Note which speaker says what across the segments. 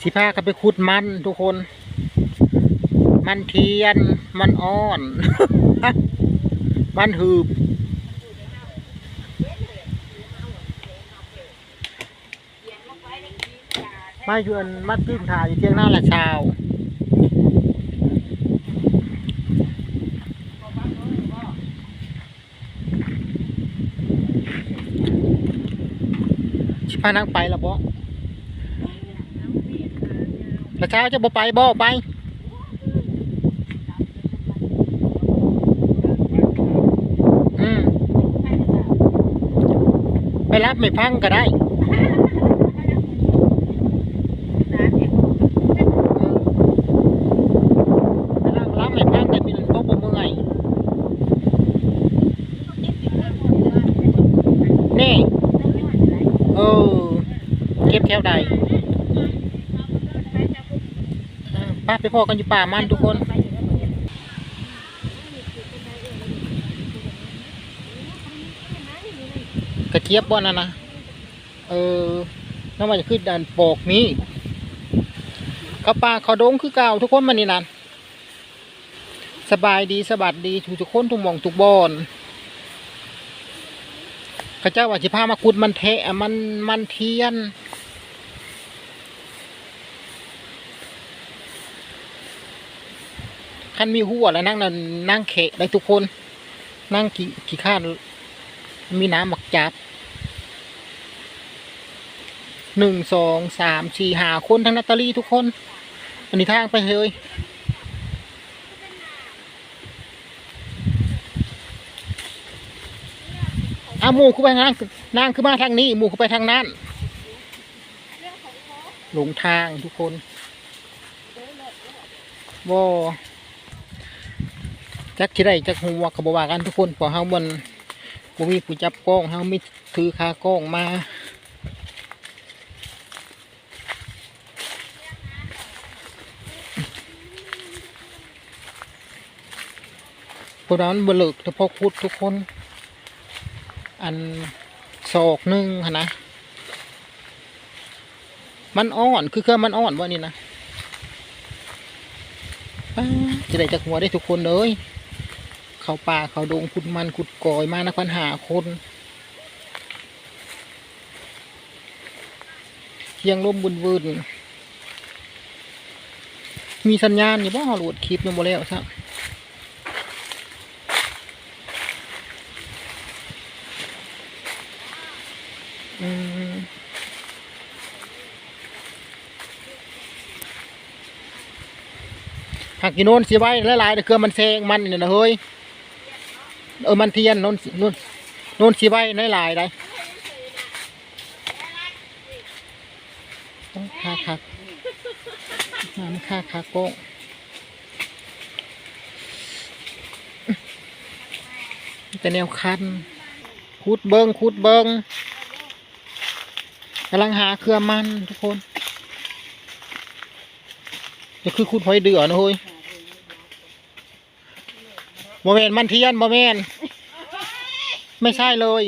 Speaker 1: สิพากันไปขุดมันทุกคน มันเทียน มันอ่อน มันหืบมาอยู่อันมัดกิ้งถ่ายอยู่เที่ยงหน้าละชาวชิพานังไปและบ่ะเช้าจะบ่ไปบ่ไปอืมไปรับไม่พังก็ได้ ไปรับรับไม่พังแต่มีหนึ่งโต๊ะบ่เมื่อยนี่ เออ เก็บแถวใดอ่าป้าไป พอกันอยู่ป่ามันทุกคนกระเจี๊ยบบ่นั่นนะเออน้ำมันจะขึ้นดันปอกนี้เขาป่าขาดงคือเก่าทุกคนมันนี่นั่นสบายดีสบัดดีทุกทุกคนทุกมองทุกบอนเขาเจ้าว่าสิพามาขุดมันแทะมันมันเทียน คันมีหัวแล้วนั่งนั่นนั่งเขะได้ทุกคน นั่งกี่กี่ข้านมีน้ำหมักจับหนึ่งสองสามสี่หาคนทั้งนาตตาลีทุกคน อันนี้ทางไปเลยเอาหมูขึ้นไปทางนั้นนางขึ้นมาทางนี้หมูขึ้นไปทางนั้นหลงทางทุกคนวอ จักที่ไรจักหัวขบวากันทุกคนพอเฮามันบ่มีผู้จับกล้องเฮามีถือคากล้องมาพวกนั้นเบลึกเฉพาะคุดทุกคน อันศอกหนึ่งนะ มันอ่อนคือเครื่องมันอ่อนว่านี่นะจะได้จากหัวได้ทุกคนเลย เขาป่าเขาดงขุดมันขุดกอยมานะพันหาคนเคียงลมบุญวืนมีสัญญาณอยู่บ่หลุดคลิปยังบ่แล้วครับอืมหักกินโน่นสิไว้หลายๆเดี๋ยวเครือมันแซงมันเนี่ยนะเฮ้ย เออมันเทียนนนนนน่นสิไว้หลายได้ต้องค่าคักน้ำค่าคักโก้งแต่แนวคันคูดเบิงคูดเบิงกำลังหาเครือมันทุกคนจะคือคุดหอยเดือนะเฮ้ย โมเมนมันเทียนโมเมนไม่ใช่เลย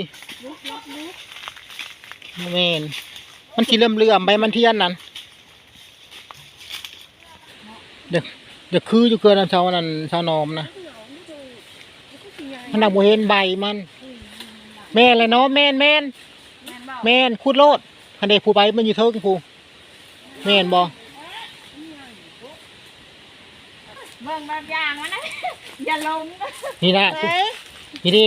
Speaker 1: โมเมนมันสีเหลื่อมเลื่อมๆใบมันเทียนนั่นเดี๋ยวเดี๋ยวคืออยู่เกินน้ำชาวนั่นชาวนอมนะมันนักโมเห็นใบมัน แม่นเลยเนาะแม่นแม่นแม่นคุดโลดคันเดผู้ไปมันอยู่เทิงผู้แม่นบ่
Speaker 2: เบิ่งแบบอย่างมันนะอย่าลงนะ
Speaker 1: นี่นะ
Speaker 2: เฮ้ย
Speaker 1: นี่ดิ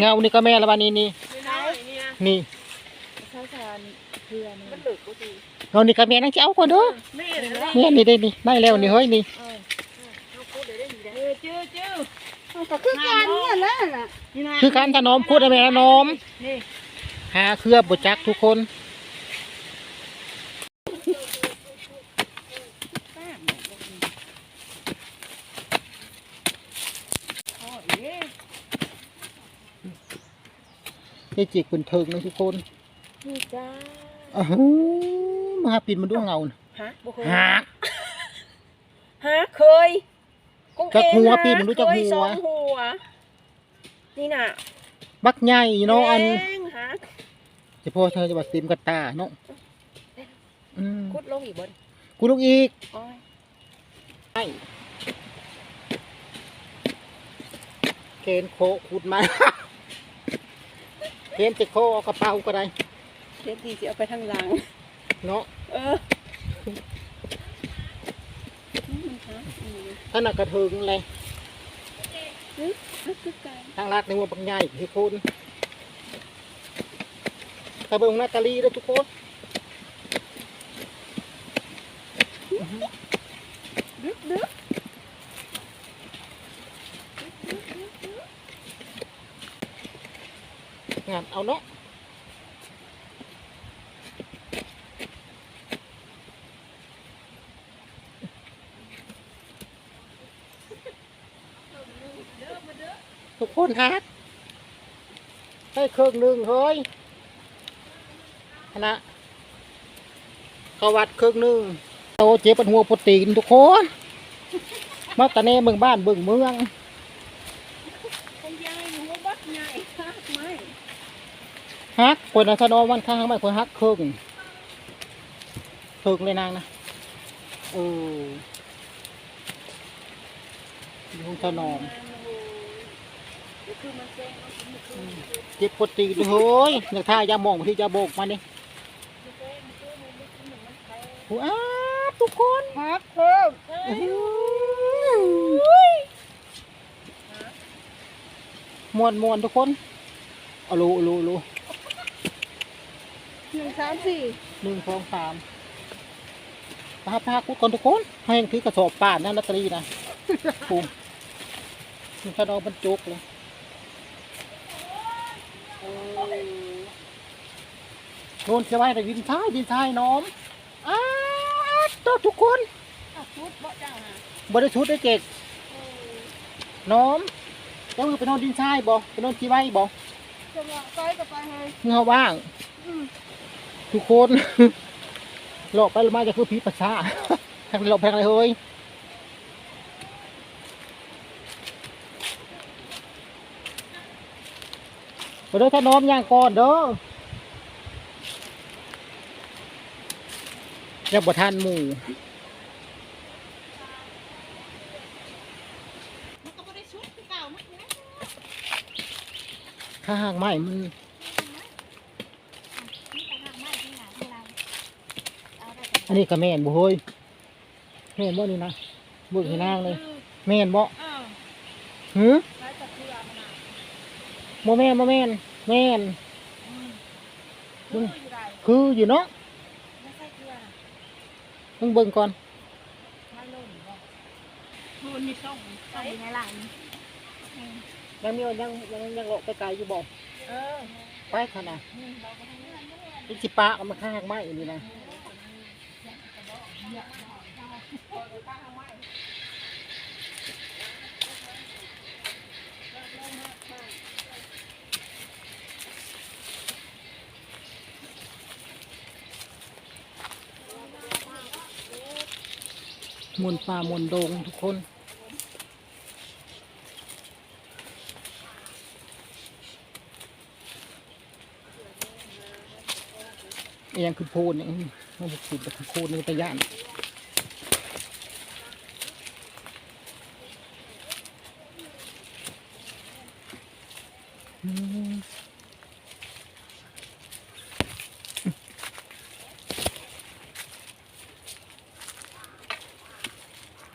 Speaker 1: เงานี่ก็แม่ละบ้านนี้นี่
Speaker 2: ไหนเนี่ย
Speaker 1: นี่
Speaker 2: เขาสอนเพื่อนมันดึกกูดี
Speaker 1: เงานี่ก็แม่นั่งจะเอาก่อนเด้อ
Speaker 2: นี่เลยนะ
Speaker 1: แม่นี่ได้นี่ได้แล้วนี่เฮ้ยนี่
Speaker 2: เออจื้อจื้อ
Speaker 3: ก็คือการเนี่ยแหละน่ะ
Speaker 2: นี่นะ
Speaker 1: คือการถนอมพูดอะไรนะนอม
Speaker 2: นี่
Speaker 1: หาเครือบจักทุกคน นี่จิกเป็นเทิงนะทุกคน
Speaker 2: นี่จ้า
Speaker 1: อ้าวมาปิดมันด้วยเงาน่ะ
Speaker 2: ฮะบ่เคย
Speaker 1: หา
Speaker 2: ฮะเคยกุ้ง
Speaker 1: จัก
Speaker 2: เค็
Speaker 1: หัว
Speaker 2: ฮะ
Speaker 1: ปีนรู้จัก
Speaker 2: เคย
Speaker 1: หัว
Speaker 2: สองหัว นี่น่ะ
Speaker 1: บักใหญ่เนาะอัน
Speaker 2: แพงฮะ
Speaker 1: เฉพาะเธอจะบัดติมกระตาเนาะอืม
Speaker 2: คุดลงอีกบน
Speaker 1: กูลูกอีก
Speaker 2: โอ้ย
Speaker 1: ไอ้เกณฑ์โคขุดมา เกณฑ์จะโคเอากระเป๋าก็ได้
Speaker 2: เด็ดดีสิเอาไปทางหลัง
Speaker 1: เนาะ
Speaker 2: เออมันหาอืม
Speaker 1: ถ้าหนักกระถึงเลย
Speaker 2: เฮ้ยมันคือไก่
Speaker 1: ทางรักในวัวบางใหญ่ทุกคนตะเบิงนาตาลีด้วยทุกคน
Speaker 2: ดึกดึก
Speaker 1: งาน เอาเนาะทุกคนฮักให้เครื่องหนึ่งเฮ้ยคณะเขาวัดเครื่องหนึ่งโตเจ็บปวดหัวปวดตีนทุกคน มาตะเน่เมืองบ้านเบิ่งเมือง
Speaker 2: ยายหัวบักใหญ่ฮักไหม
Speaker 1: ฮักคนนะถ้าน้องวันข้างไม่คนฮักเครื่องเครื่องเลยนางนะโอ้ยงถนอม
Speaker 2: คือมันแจ้งมันคือมันคือ
Speaker 1: เจ็บปวดตีนเฮ้ยอยากท่ายามองที่จะโบกมาเนี่ยว้าวทุกคน
Speaker 3: ฮักเพิ่ม
Speaker 1: มวนมวนทุกคนเอาลูลูลู
Speaker 3: หนึ่งสามสี่
Speaker 1: หนึ่งสองสามพาพาคุดคนทุกคนให้ถือกระสอบป่านนะนัตรีนะปุ่มมันถ้าน้องบรรจุกเลยโน่นจะไว้แต่ดินท้ายดินท้ายน้อมอ้าวตัวทุกคน
Speaker 2: อะชุดบ่จ้าน่ะ
Speaker 1: บริสุทธิ์ได้เจ็ดน้อมเจ้ามือไปนอนดินท้ายบ่ไปนอนที่ไว้บ่
Speaker 3: จะมาไปกับไปให้
Speaker 1: เงาว่าง ทุกคนหลอกไปหรือมาจะคือผีประชาแพงหลอกแพงอะไรเฮ้ยไปเด้อถ้าน้อมย่างก่อนเด้ออย่าบ่ทานหมู
Speaker 2: มันก็บ่ได้ชุดคือเก่ามันนะ
Speaker 1: ถ้าหากไม่มัน
Speaker 2: นี่แต่หากไม่ที่หาที่เราเอาได้แต่
Speaker 1: อันนี้ก็แม่นบ่เฮ้ยแม่นบ่นี่นะเบิ่งให้นางเลยแม่นบ่
Speaker 2: อ้าว
Speaker 1: หือ
Speaker 2: ใช้ตะเกียบมันน่ะ
Speaker 1: บ่แม่นบ่แม่นแม่น
Speaker 2: อืม
Speaker 1: เบิ่ง
Speaker 2: อยู่ได้
Speaker 1: คืออยู่เนาะ
Speaker 2: ไม่ใช่เกลือน่ะ
Speaker 1: มึงเบิ่งก่อน
Speaker 2: มันล่นบ่มันมีช่องช่องอยู่ในหลัง
Speaker 1: ยังมียังยังยังออกไปไกลอยู่บ่
Speaker 2: เออ
Speaker 1: ไปขนาด
Speaker 2: นี่เราก็ให้เงินด้วย
Speaker 1: เป็นสิปะเอามาข้างไม้อันนี้นะ มวนป่ามวนโดงทุกคนเอียงคือโพนเนี่ยอื้ อมันบุกสิบคือโพนนี่ตะย่าน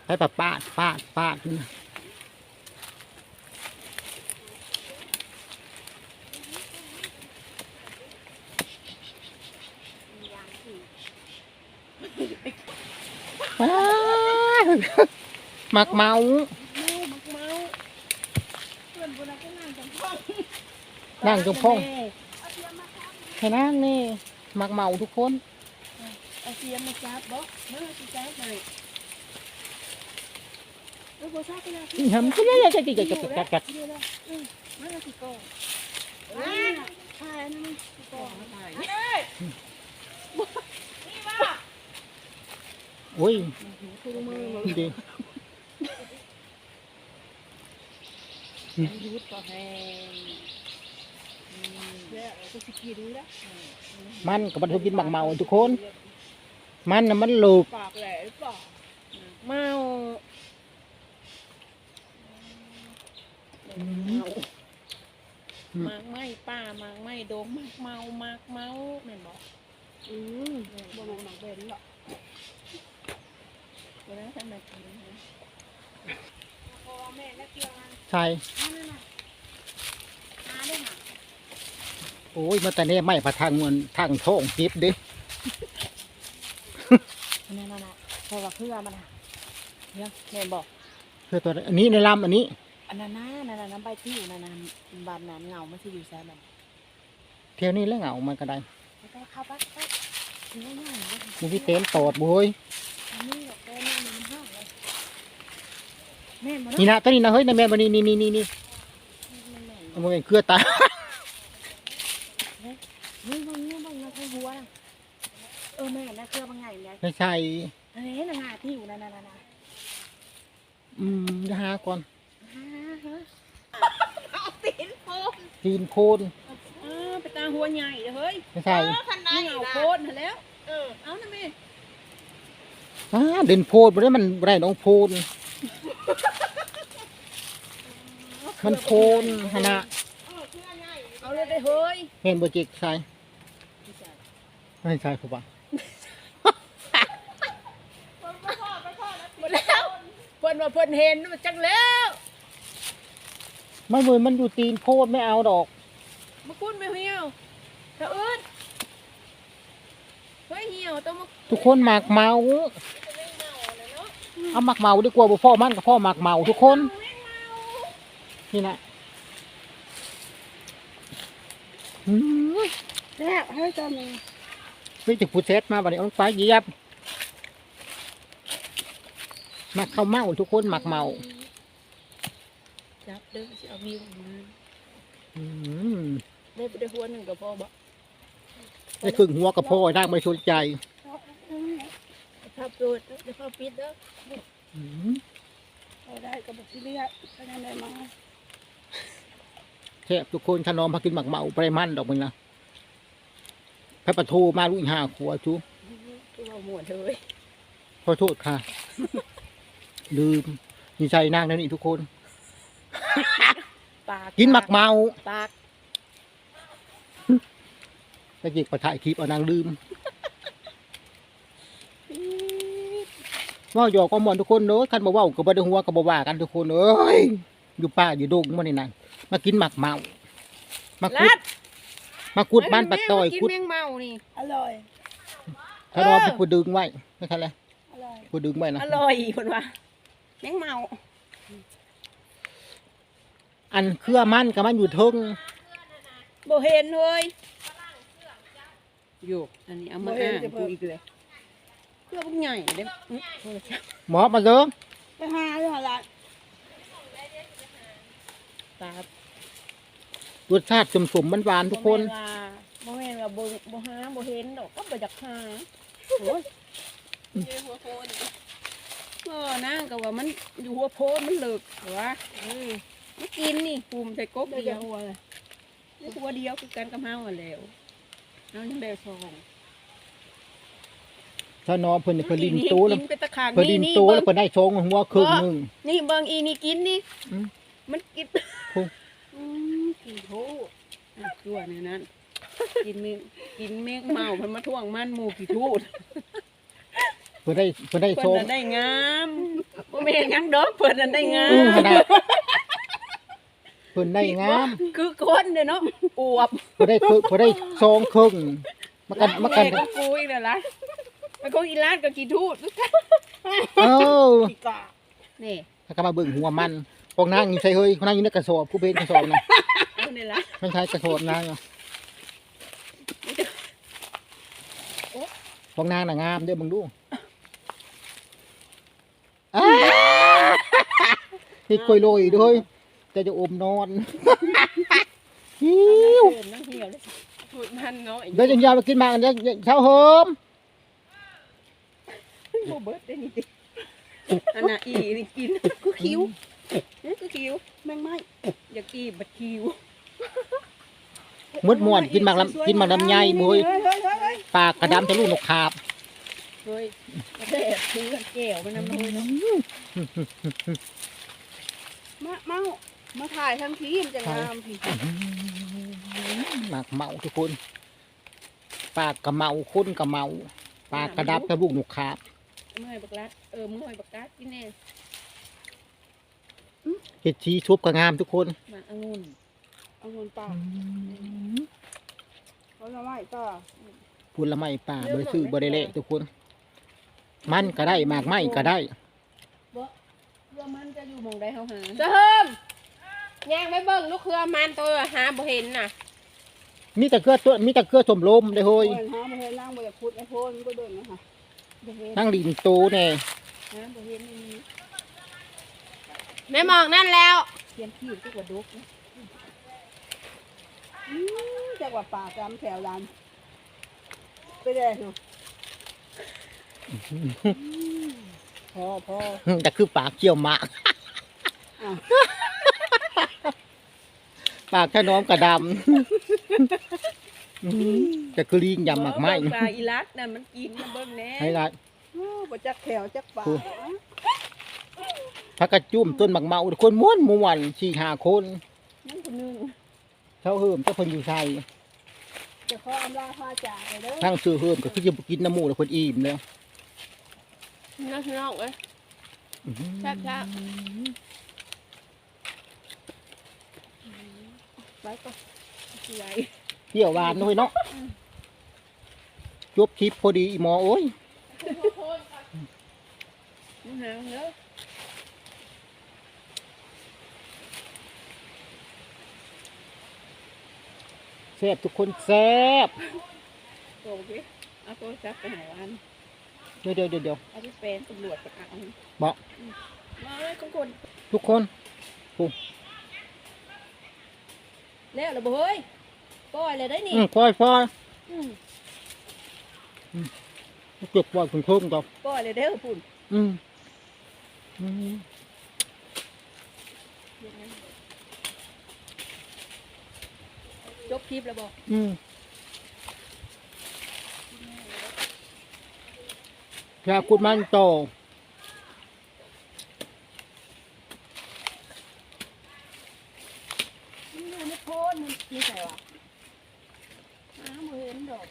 Speaker 1: ให้ปะปาดปาดปาดนี่นะว้าวห มักเมา
Speaker 2: เมามักเมาเพื่อนบุญก็นั่งจังพ่อง
Speaker 1: นั่งจงพ่องให้นั่งนี่หมักเมาทุกคน
Speaker 2: เอาเสียมมาจับบ่เมื่อสิจับหน่อยเออบ่ทราบไปแล้ว
Speaker 1: ทำก็ได้จะจะจะจะจะจะ
Speaker 2: เดี๋ยวแล้วอืมมาสิโกงอ่าใช่นะมึงสิโกงมาถ่ายนี่นี่ว่า
Speaker 1: โอ้ย
Speaker 2: คือมือมึง
Speaker 1: ดี
Speaker 2: ยุดก็แห้งอืมเดี๋ยวกูสิกินแล้ว
Speaker 1: มันกับบรรทุกกินหมักเมาทุกคน
Speaker 2: ส
Speaker 1: มันน่ะมันลูก
Speaker 3: ปากแหลหรือเปล่า
Speaker 2: เมาหมากไหม้ป้าหมากไหม้โดมหมากเมาหมากเมาแม่นบอก
Speaker 3: อืมบ่แม่นหมักเบนหรอก
Speaker 2: วันนั้นท่านมากินนะ
Speaker 3: พอ แม่แล้วเกี่ยวมัน
Speaker 1: ใช่
Speaker 3: นั่นน่ะหาได้หมา
Speaker 1: โอ้ยมาแต่เนี่ยไม่พะทางเงินทางท้องจิบเดิ
Speaker 2: นั่นน่ะเพราะว่าเครือมันน่ะเนี่ยแม่บอก
Speaker 1: คือตัวอันนี้ในลำอันนี้
Speaker 2: อันนั้นนะนั่นน่ะน้ำใบที่อยู่นั่นน่ะบานนั้นเงามันจะอยู่แซ่มัน
Speaker 1: เที่ยวนี้แล้วเหงามันก็ได้
Speaker 2: แล้วก็เข้าไปไปเนื้อหน่อยนะ
Speaker 1: มีพี่เต้นตอดบุ้ย
Speaker 2: อันนี้แบบแม่นี่มันห้าวเลย แม่นบ่
Speaker 1: นี่
Speaker 2: เนาะ
Speaker 1: นะตัวนี้นะเฮ้ยนะแม่บันนี้นี่นี่นี่นี่
Speaker 2: แม่นบ่
Speaker 1: เอามาเป็นเครือตา
Speaker 2: นี่มันนี่มันนะคือหัวนะเออแม่นะเครือบางไงเนี่ย
Speaker 1: ไม่ใช่
Speaker 2: อันนี้นะงาที่อยู่นั่นน่ะนะ
Speaker 1: อืมเดี๋ยวหาก่อน
Speaker 2: ฮะฮะ
Speaker 1: ตีนโพน
Speaker 2: เออไปตาหัวใหญ่เด้อเฮ้ย
Speaker 1: ไม่ใช่
Speaker 2: นี่เหงาโคตรหั่นแล้ว เออเอานะแม่
Speaker 1: อ่าเดินโพนบ่ได้มันบ่ได้น้องโพน มันโพนหนนะ
Speaker 2: เอาเลยได้เฮ้ย
Speaker 1: เห็นบ่จิกใช่ไม่ใช่ผมว่า
Speaker 2: หมดแล้วเพิ่นว่าเพิ่นเห็นมันจังแล้ว
Speaker 1: มันเหมือนมันอยู่ตีนโพนไม่เอาดอก
Speaker 2: มาคุ้นไม่เหี่ยวถ้าอื่นเฮ้ยเหี่ยวต้องมา
Speaker 1: ทุกคนหมากเมา เอาหมากเมาดีกว่าบ่พ่อมันกับพ่อหมากเมาทุกคน นี่นะอืม
Speaker 3: แล้วให้เจามี
Speaker 1: นี่จะพูดเซตมาบัดนี้เอาไปเหยียบหมักข้าวเมาทุกคนหมักเมา
Speaker 2: จับเด้อสิเอาวิวมา
Speaker 1: อืม
Speaker 2: ได้ไปได้หัวหนึ่งกับพ่อบ่
Speaker 1: ได้ครึ่งหัวกับพ่อได้ไม่สนใจ
Speaker 2: ภาพตัวเดี๋ยวภาพปิดเด้อ
Speaker 1: อืม
Speaker 3: เอาได้ก็บอกที่เรียกก็นั่นได้มา
Speaker 1: แทบทุกคนขนอมพากินหมักเมาไปมันดอกมึงนะพระปะโทูมาลุยห้าขวดจู
Speaker 2: คือว่าหมวนเลย
Speaker 1: ขอโทษค่ะ ลืมมีใจนางนั่นนี่ทุกคน
Speaker 2: ปาก
Speaker 1: กินหมักเมา
Speaker 2: ปาก
Speaker 1: ตะกี้ประถ่ายคลิปเอานางลืม เว่าหยอกก็มวนทุกคนเนอะคันบอกว่าก็บ่ได้หัวก็บ่ว่ากันทุกคนเอ้ยอยู่ป่าอยู่ดงมานี่นั่นมากินหมักเมามาคุ
Speaker 2: ลั
Speaker 1: ด
Speaker 2: ด
Speaker 1: มาคุดบ้านปัดต่อย
Speaker 2: กิน
Speaker 1: คุด
Speaker 2: แมงเมานี่
Speaker 3: อร่อย
Speaker 1: ถ้ารอไปคุดดึงไว้ไม่ใช่เลย
Speaker 3: อร่อย
Speaker 1: คุดดึงไว้นะ
Speaker 2: อร่อยเพิ่นว่าแมงเมา
Speaker 1: อันเครือมันกับมันอยู่เทึง
Speaker 2: บ่เห็นเลยอยู่อันนี้เอามาอ้างกูอีกเลย เพื่อพวกใหญ่เด้ออื้อโทรศัพท์
Speaker 1: หมอมาเด้อ
Speaker 3: ไปหาด้วยอะไร
Speaker 2: ตา ร
Speaker 1: สชาติสมสมมันหวานๆทุกคน
Speaker 2: บ่แม่นว่าบ่แม่นว่าบ่บ่หาบ่เห็นดอกก็บ่อยากหาโอ้ยเออนางก็ว่ามันอยู่หัวโพนมันเลิกวะเออมันกินนี่ภูมิใส่กบ
Speaker 3: ได้
Speaker 2: เดี
Speaker 3: แต่
Speaker 2: ยว
Speaker 3: หัวเลย
Speaker 2: หัวเดียวคือกันกับเฮาอะแล้วเฮายังได้สอง
Speaker 1: ถ้าน้องเพิ่นนี่เพิ่นลินโตแล้ว
Speaker 2: กินไปตะขาง
Speaker 1: เพิ่นลิ
Speaker 2: นี่
Speaker 1: น
Speaker 2: นี่
Speaker 1: โต
Speaker 2: เบิ่
Speaker 1: แล้ว
Speaker 2: ง
Speaker 1: เพิ่นได้ชงหัวครึ่งหนึง
Speaker 2: นี่เบิ่งอีนี่กินนี่
Speaker 1: อืม
Speaker 2: มันกิน
Speaker 1: โอ้
Speaker 2: อืมกินโหอะตัวในนั้นกินแมงกินแมงเมามันมาท่วงมันหมูกี่ทูด
Speaker 1: เพิ่นได้เพิ่นได้
Speaker 2: เพิ่
Speaker 1: ช
Speaker 2: น
Speaker 1: ง
Speaker 2: น่ะได้งามบ่แม่นหยังดอกเพิ่นน่ะได้งา
Speaker 1: อืม
Speaker 2: ม
Speaker 1: ขนาดเพิ่นได้งาม
Speaker 2: คือคนเด้อเนาะอวบ
Speaker 1: เพิ่นได้ครึ่งเพิ่นได้ชงครึ่งมากันมากัน
Speaker 2: แก็กูอีกแล้วล่ะ มันคงอีลาดก็กี่ทูด
Speaker 1: เอ้า
Speaker 3: อีกา
Speaker 2: นี่
Speaker 1: ถ้าก็มาเบิ่งหัวมันพวกนางนี่ใช่เฮ้ยพวกนางอยู่ในกระสอบผู้เป็นกระสอบนะ
Speaker 2: เอานี่ล่ะ
Speaker 1: ไม่ใช่กระสอบนางอะพวกนางน่ะงามเด้อมึงดูอ้าที่กล้วยโรยด้วยแต่จะอมนอนหิว
Speaker 2: เพิ่นนั่งเหี่ยวเลยพูดมันเนาะ
Speaker 1: เดี๋ยวจะยาวไปกินหมากกันเดี๋ยวเช้าเฮิม
Speaker 2: บ่เบิดได้นี่ติอันน่ะอีนี่กินคือคิ้วนี่คือคิ้ว
Speaker 3: แมงไม้
Speaker 2: อยากอีบัดคิ้ว
Speaker 1: มดม่วนกินหมากลำกินหมากลำไยมวย
Speaker 3: เฮ้ยเฮ้ยเฮ้ยเฮ้ย
Speaker 1: ปากกระดำทะลุนกขาบ
Speaker 2: เฮ้ยแดดซื้อแก้วไปน้ำเลยเนาะ
Speaker 3: มาเมามาถ่ายทั้งทีมจะงามพี่
Speaker 1: หมากเมาทุกคน ปากกระเมาคนกระเมา ปากกระดับกระบุกหนุกขาบ
Speaker 2: เมื่อยบักลัดเออเมื่อยบักกัดกินแน่
Speaker 1: เห็ดชีชุบกระงามทุกคน
Speaker 2: มาองุ่น
Speaker 3: เอาเงินป่าเขาละไม่ก็
Speaker 1: ผลไม้ป่าบริสุทธิ์บริเละทุกคน มันก็ได้หมากไม้ก็ได้
Speaker 2: บ่เรือมันจะอยู่หมองใดเฮาหา
Speaker 4: จะเฮิมย่างไปเบิ่งลูกเครือมันตัวหาบ่เห็นน่ะ
Speaker 1: มีแต่เกลือตัวมีแต่เกลือสมลมได้อเฮ้ย
Speaker 3: เงินหามาให้นั่งมาอยากพูดไอ้โพนก็เดินนะคะ
Speaker 2: บ่เห็น
Speaker 1: นั่งดินโตแน่
Speaker 2: หาบ่เห็นไม่มี
Speaker 4: แม่มองนั่นแล้ว
Speaker 2: เตรียมขี้ที่กว่าดุกนะ
Speaker 3: อืมจากว่าป่ากำแถวดำไปได้หนูพอพอ
Speaker 1: แต่คือปากเกี่ยวหมาก
Speaker 3: อะ
Speaker 1: ปากแค่น้อมกระดำ แต่คือลิงยำหมากไม้
Speaker 2: เบิ่งปลาอีลัดน่ะมันกินมาเบิ่งแหน่
Speaker 1: ให้ละ
Speaker 3: โอ้บ่จักแถวจักป่า
Speaker 1: พักกระจุ่มต้นหมากเมาทุกคนม้วนม้วนสี่หาคน
Speaker 2: นั่นคนหนึง
Speaker 1: เช้าเฮิมเจ้าเพิ่นอยู่ไทย
Speaker 3: จะขออำลาพาจากไปเด้อ
Speaker 1: ทั้งซื้อเฮิมก็คือจะกินน้ำหมูแล้วคนอิ่มแล้ว
Speaker 4: น้องน้องเอ้ยแซ่บแซ่บ
Speaker 2: ไปก็สิไหล
Speaker 1: เปรี้ยวหวานด้วยเนาะจบคลิปพอดีอีหมอโอ้ย
Speaker 2: มึงหาเด้อ
Speaker 1: แซ่บทุกคนแซ่บ
Speaker 2: โตสิเอาโทรศัพท์ไปหาวัน
Speaker 1: เดี๋ยวเดี๋ยวเดี๋ยวเดี๋ยว
Speaker 2: เอาที่เป็นตำรวจไปเอา
Speaker 1: บอก
Speaker 2: มาเลยทุกคน
Speaker 1: ทุกคน
Speaker 2: แล้วเหรอบ่เฮ้ย ปล่อยเลยได้นี่
Speaker 1: อืมปล่อยปล่อย
Speaker 2: อืม
Speaker 1: เก็บปล่อยคุณเพิ่มต่อ
Speaker 2: ปล่อยเลยเด้อพุ่น
Speaker 1: อืมอืม
Speaker 2: จบคลิปแล้วบ่
Speaker 1: อืมอยากคุณมันโต
Speaker 3: มันอยู่ในโพนมันที่ไหนวะอ้าวบ่เห็นดอก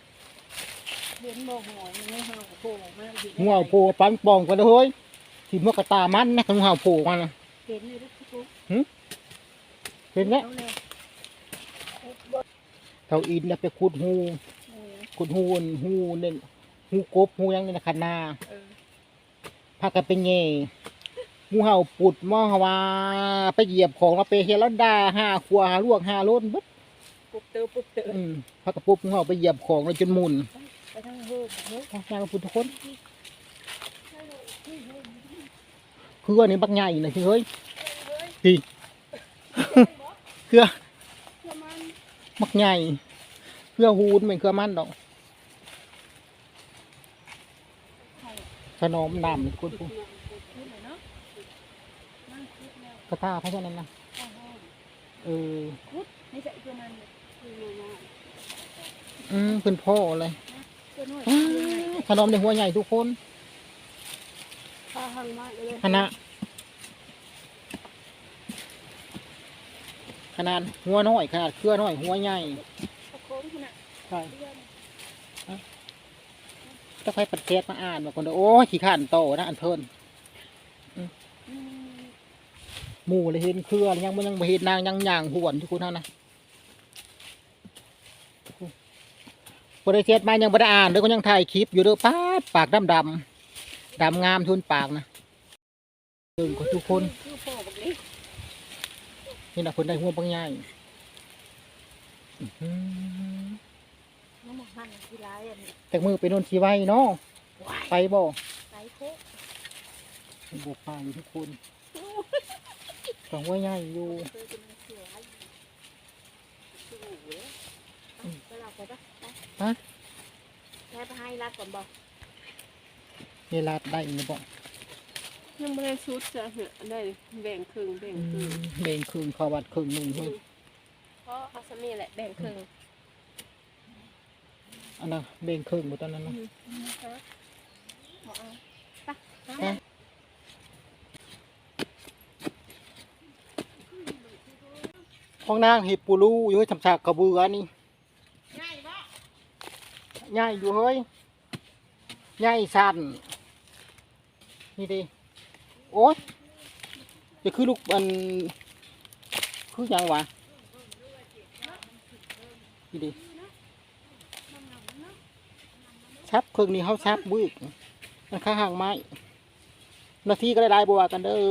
Speaker 3: เห็นบ่หอยมันไม่เห่าโผล่ มาเห็น
Speaker 1: หัวโผล่ปันปองกันเลยเฮ้ยที่มกระตามันนะหัวโผล่มันน่ะ
Speaker 3: เห็นเลยทุกคน
Speaker 1: เห็นไหม
Speaker 3: เอาเลย
Speaker 1: เท่าอินน่ะไปขุดหูขุดหูนหูเนี่ยหูกบหูหยังนี่นะคันนา
Speaker 2: เออ
Speaker 1: พากันไปเง่งูเห่าปุดหม้อฮาวาไปเหยียบของเราไปเฮลันดาห้าขวาลวกห้าโล้นบึ๊ด
Speaker 2: ปุ๊บเตอปุ๊บเตอ
Speaker 1: อืมพากระปุบงูเห่าไปเหยียบของเราจนหมุน
Speaker 2: ไปทางเฮ้ยเฮ้ย
Speaker 1: ทางกระปุบทุกคน คืออันนี้บักใหญ่นะเฮ้ยพี่คือ
Speaker 3: เพื่อมัน
Speaker 1: บักใหญ่เพื่อหูนเหมือนเครือมันดอกขนมน้ำนี่คุณผู้กระตาเพราะฉะนั้นนะเออ
Speaker 2: ไม่ใช่ตัวมัน
Speaker 3: คือมา
Speaker 1: อืมเป็นพ่อเลย
Speaker 2: ตัวน้อย
Speaker 1: อ้าวขนมในหัวใหญ่ทุกคน
Speaker 3: พาหังมาเลย
Speaker 1: ขนาดขนาดหัวน้อย ขนาดเครือน้อย หัวใหญ่
Speaker 2: โค้งขนาด
Speaker 1: ใช่จะไปปัดเทศมาอ่านมาคนเดียวโอ้ยขี้ข้านโตนะอันเทินหมู่เลยเห็นเครือยังมันยังไม่เห็นนางยังย่างหวนทุกคนเท่านะบริเทศมายังไม่ได้อ่านเลยก็ยังถ่ายคลิปอยู่เด้อปาดปากดำดำๆ ดำงามทุนปากนะเดินกับทุกคน
Speaker 2: คือพ่อแบบนี้
Speaker 1: นี่นะคนได้หัวบางใหญ่อื้อหือ
Speaker 2: น้ำมันหั่นที่ร้ายอันนี้
Speaker 1: แต่มือไปโดนชีไว้เนาะไปบ่
Speaker 2: ไก่โค้ง
Speaker 1: บวกปลาอยู่ทุกคนสองว่าใหญ่อยู่
Speaker 2: เคยเป็นเสือให้สู้เลยไปหลับไปปะ
Speaker 1: ฮะ
Speaker 2: แค่ไปให้รัดก่อนบอก
Speaker 1: เวลาได้หรือบ่
Speaker 4: ยังไม่ได้ชุดจะเหลือได้แบ่งครึ่งแบ่ง
Speaker 1: อื
Speaker 4: ครึ่ง
Speaker 1: มเบงครึ่งขอวัดครึ่งหนึ่งเฮ้ย
Speaker 4: เพราะเอาสมีแหละแบ่งครึ่ง
Speaker 1: อันน่ะเบงครึ่งหมดตอนนั้นนะห้องนางเห็ดปูรูอยู่ให้ทำฉากกระเบือนี่
Speaker 3: ง่ายบ่
Speaker 1: ใหญ่อยู่เฮ้ยใหญ่สั่น นี่ดิโอ๊ยจะคือลูกมันคือยังวะนี่ดิชับเครื่องนี้เขาชับบึกมันข้าห่างไม้นาทีก็ได้ได้บัวกันเด้อ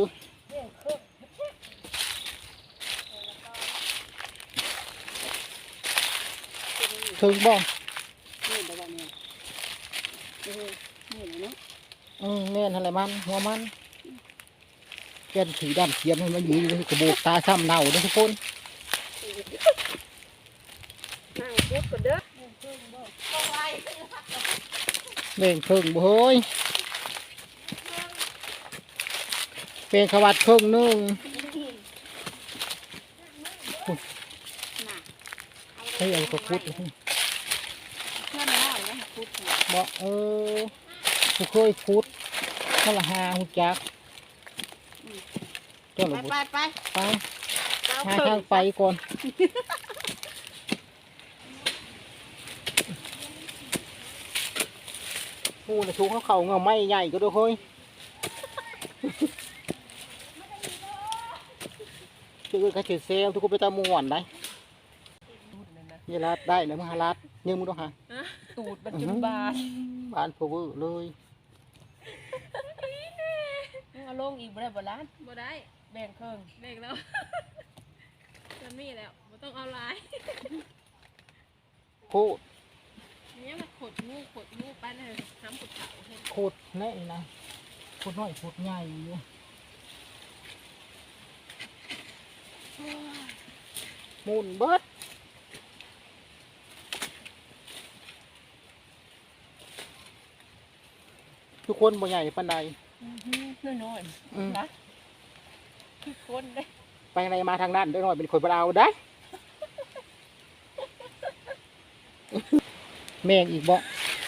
Speaker 1: ถึงบ่
Speaker 2: นี่แต่ว่าเนี่ยเออนี่เลยเนาะ
Speaker 1: อืมแม่นอะไรมันหัวมันแกนสีดำเขียนให้มันอยู่ในกระโบกตาซ้ำเน่าเด้อทุกคน
Speaker 2: นั่งเก็บก่อนเด้อ
Speaker 1: เบ่งครึ่งบ่เฮ้ยเป็นขวัดครึ่งหนึงเฮ้ยเอากระพุด
Speaker 2: เพื่อนน้อยนะพุทธ
Speaker 1: บ่เออผู้เคยพุด นั่นละหาหุจักเจ้าห
Speaker 2: ไป
Speaker 1: ลูก
Speaker 2: ไปไป
Speaker 1: ไป
Speaker 2: เจ้า
Speaker 1: หา
Speaker 2: เพิ่
Speaker 1: ทางไปก่อนปูน่ะชูเขาเขาเงาไม่ใหญ่ก็ด้วยเฮ้ยชื่อเขาชื่อเซลทุกคนไปตามม่วนได้เยลัดได้นะมหาลัดยังมึงต้องหา
Speaker 2: ตูดมันจนบาน
Speaker 1: บ้านพาวเวอร์เลย
Speaker 2: เอา ลงอีกบ่ได้บ่ล้าน
Speaker 4: บ่ได้
Speaker 2: แบ่งครึ่ง
Speaker 4: เด็กแล้วจะมีแล้วบ่ต้องเอาลาย
Speaker 1: โคตร
Speaker 4: เนี่ยมาขดงูขดงูไปเลยทำขุดเขาเห็น
Speaker 1: โคตรแน่นะโคตรน้อยโคตรใหญ่อยู่หมุนเบิดทุกคนบ่ใหญ่ปานใด
Speaker 2: น้อยน้อย
Speaker 1: อืม
Speaker 2: นะคือคนเลย
Speaker 1: ไปไหนมาทางนั้นเด้อหน่อยเป็นคนบ่เอาได้ แม่งอีกบ่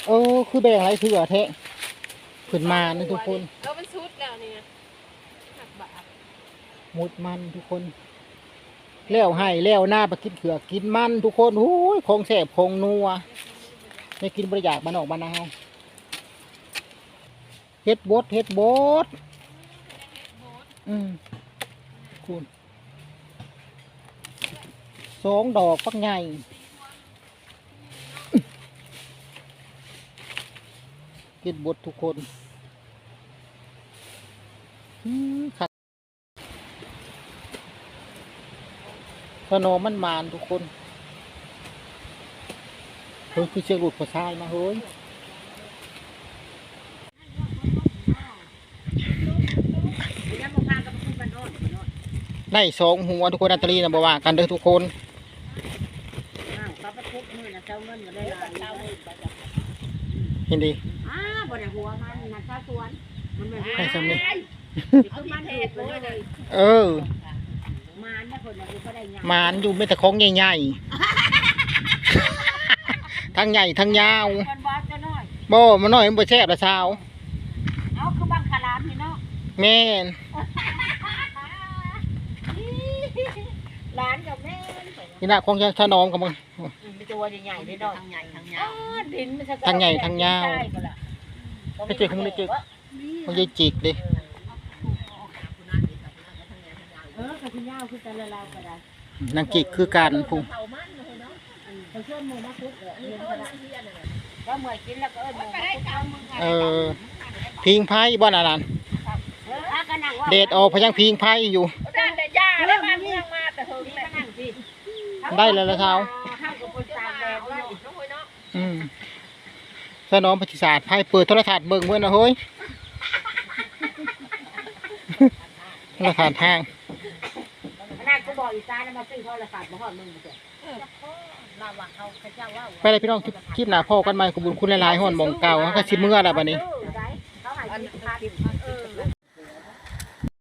Speaker 1: เออคือแบ่งไรเถื่อแท้ขึ้นมานะทุกคน
Speaker 4: เราเป็นชุดแล้วนี่นะหักบาท
Speaker 1: หมดมันทุกคน แล้วให้แล้วหน้าไปกินเขือกกินมันทุกคนโอ้ยของแสบของนัวไม่กินบริยากบ้านออกบ้านนาเฮา เฮ็ดบดเฮ็ดบดอืมคุณสองดอกปักใหญ่เฮ็ดบดทุกคนอืมคักสโนมันมานทุกคนเฮ้ยคือเชียงหลุดภาษายมาเฮ้ย
Speaker 2: ยังบ่พากับคุณบ้านโน้นบ้านโน้น
Speaker 1: ได้สองหัวทุกคนอันตรีนะบอกว่ากันเด้อทุกคน
Speaker 2: อ้าวป้าประทุกมือนะเจ้าเงินมาได้หลายเจ้ามือไปจ้ะ
Speaker 1: เห็นดี
Speaker 2: อ้าบ่ได้หัวมันนะเจ้าสวนมันเป็น
Speaker 1: ให้สำเร็จ
Speaker 2: คือมันเห็ดเลย
Speaker 1: เออ
Speaker 2: มันนะคนน่ะคือเขาได้ย
Speaker 1: มานอยู่ไม่แต่ของใหญ่ๆทั้งใหญ่ทั้งยาว
Speaker 2: คนบอสจะน้อย
Speaker 1: บ่มันน้อยมันบ่แซ่บละสาว
Speaker 2: เอาคือบังคลามนี่เนาะ
Speaker 1: แม่น
Speaker 2: ร้านกับแม่ น
Speaker 1: นี่นะของชะนอมกับมึง
Speaker 2: มีตัวใหญ่ๆนี่เนาะทางใหญ่ทางยาวดินมันจะ
Speaker 1: ทางใหญ่ทางยาวไม่เจอของไม่เจอมันยายจิกดิ
Speaker 2: เออกับคุณย่าคือกันละลาวก็ได้
Speaker 1: นางจิกคือกันพุง
Speaker 2: เขาชวนหมูมาคุกเรียนก็ได้ก็เมื่อยกินแล้วก็เอิ้นหมูมาคุกเอามึง
Speaker 1: เออพิงไพ่บ่น่ะนั่น
Speaker 2: เอออะก็นั่งว่า
Speaker 1: เดดออกพยังพิงไพ่อยู่ ได้แล้วละเท้า
Speaker 2: ห้ามกับคนตามแดดไว้
Speaker 1: อืมสนอมปฏิศาสตร์ไพ่เปิดโทรทัศน์เบิ่งเมื่อนะเฮ้ยโทรทัศน์ห้าง
Speaker 2: ขนาดกูบอกอีสานนะมาซื้อโทรศัพท์มาหอดมึงมาเถอะลาว่าเขาเขาเจ้าว่า
Speaker 1: ไปเลยพี่น้องคลิปคลิปหน้าพ่อกันใหม่ขอบคุณคุณหลายๆห่อนหมองเก่าเขาก็สิเมื่อแล้วบัดนี้
Speaker 2: เขาใหายสิบพัน